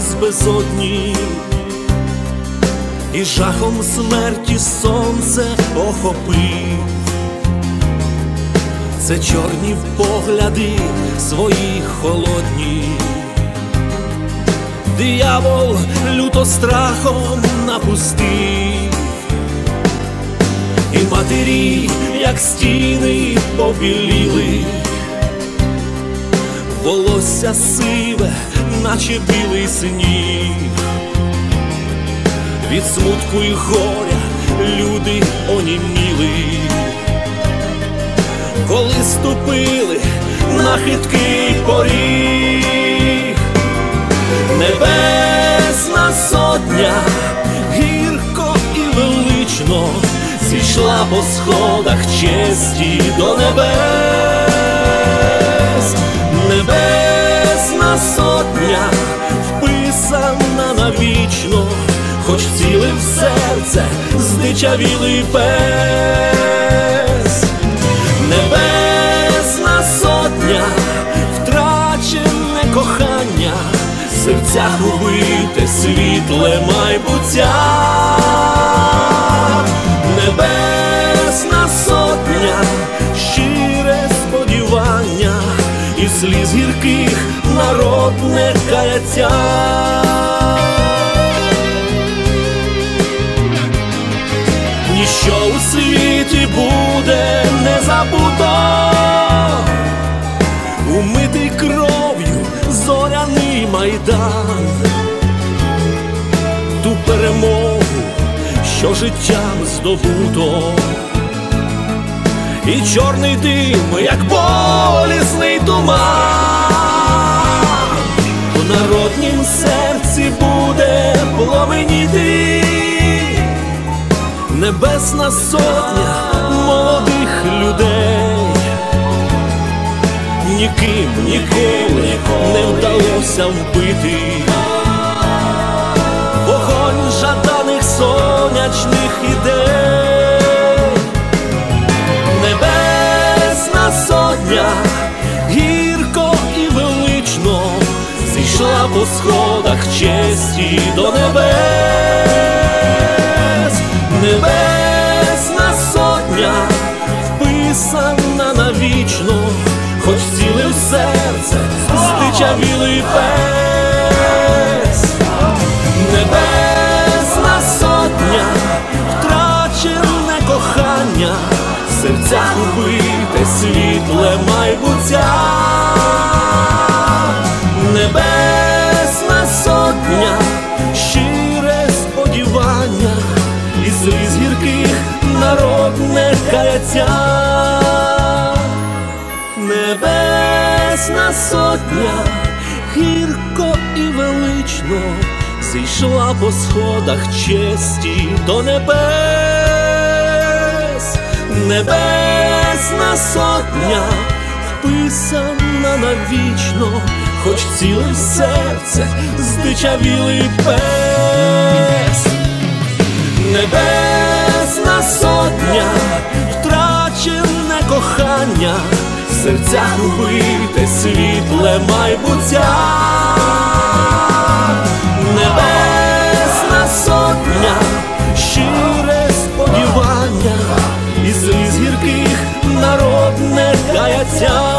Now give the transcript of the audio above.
з безодні, і жахом смерті сонце охопив. Це чорні погляди свої холодні, диявол люто страхом напустив, і матері, як стіни побіліли, волосся сиве, наче білий сніг, від смутку і горя люди оніміли. Коли ступили на хиткий поріг, небесна сотня, гірко і велично зійшла по сходах честі до небес, здичавілий пес. Небесна сотня, втрачене кохання, серця губите світле майбуття, небесна сотня, щире сподівання, і сліз гірких народне каяття. Умитий кров'ю зоряний майдан, ту перемогу, що життям здобуто, і чорний дим, як болісний туман, в народнім серці буде пламеніти небесна сотня молодих людей, ніким ніколи не вдалося вбити. Вогонь жаданих сонячних ідей, небесна сотня гірко і велично зійшла по сходах честі до небес. Небесна здичавілий пес, небесна сотня, втрачене кохання, серця убите світле майбуття, небесна сотня, щире сподівання. І сліз гірких народне каяття, сотня, гірко і велично зійшла по сходах честі до небес, небесна сотня, вписана навічно, хоч ціле серце здичавілий пес. Небесна сотня, втрачене кохання, серця убите світле майбуття, небесна сотня, щире сподівання, і сліз гірких народне каяття.